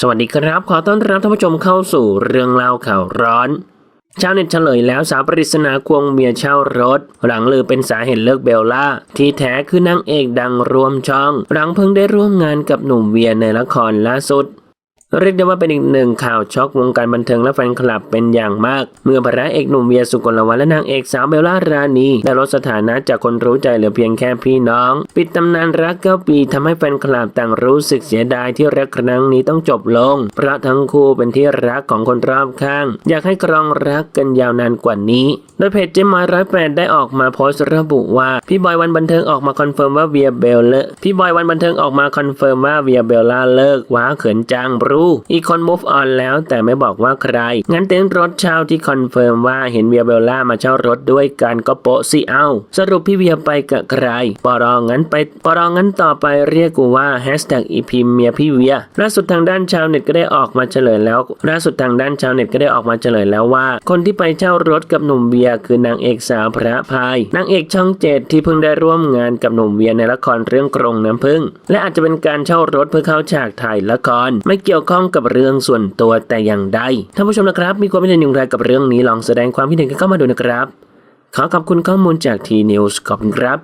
สวัสดีครับ ขอต้อนรับท่านผู้ชมเข้าสู่เรื่องเล่าข่าวร้อนชาวเน็ตเฉลยแล้วสาวปริศนาควงเมียเช่ารถ หลังลือเป็นสาเหตุเลิกเบลล่า ที่แท้คือนางเอกดังรวมช่อง หลังเพิ่งได้ร่วมงานกับหนุ่มเวียในละครล่าสุด เรียกได้ว่าเป็นอีกหนึ่งข่าวช็อกวงการบันเทิงและแฟนคลับเป็นอย่างมาก เมื่อพระเอกหนุ่มเวียสุกลวัฒน์และนางเอกสาวเบลล่ารานีได้ลดสถานะจากคนรู้ใจเหลือเพียงแค่พี่น้อง ปิดตำนานรักเก้าปีทำให้แฟนคลับต่างรู้สึกเสียดายที่รักครั้งนี้ต้องจบลง เพราะทั้งคู่เป็นที่รักของคนรอบข้าง อยากให้ครองรักกันยาวนานกว่านี้ โดยเพจเจมายร้อยแปดได้ออกมาโพสต์ระบุว่าพี่บอยวันบันเทิงออกมาคอนเฟิร์มว่าเวียเบลเลพี่บอยวันบันเทิงออกมาคอนเฟิร์มว่าเวียเบลล่าเลิกว้าเขินจังรู้บรูอีกคน move on แล้วแต่ไม่บอกว่าใคร งั้นเต็นท์รถเช่าที่คอนเฟิร์มว่าเห็นเวียเบลล่ามาเช่ารถด้วยกันก็โปะสิเอาสรุปพี่เวียไปกับใครปรองงั้นไปปรองั้นต่อไปเรียกกูว่าแฮชแท็กอีพีเมียพี่เวียล่าสุดทางด้านชาวเน็ตก็ได้ออกมาเฉลยแล้วล่าสุดทางด้านชาวเน็ตก็ได้ออกมาเฉลยแล้วว่า คนที่ไปเช่ารถกับหนุ่มเวียคือนางเอกสาวพระพายนางเอกช่องเจ็ดที่เพิ่งได้ร่วมงานกับหนุ่มเวียในละครเรื่องกรงน้ำพึ่ง และอาจจะเป็นการเช่ารถเพื่อเข้าฉากถ่ายละคร ไม่เกี่ยวข้องกับเรื่องส่วนตัวแต่อย่างใดท่านผู้ชมนะครับ มีความคิดเห็นอย่างไรกับเรื่องนี้ลองแสดงความคิดเห็นกันเข้ามาดูนะครับ ขอขอบคุณข้อมูลจากทีนิวส์ขอบคุณครับ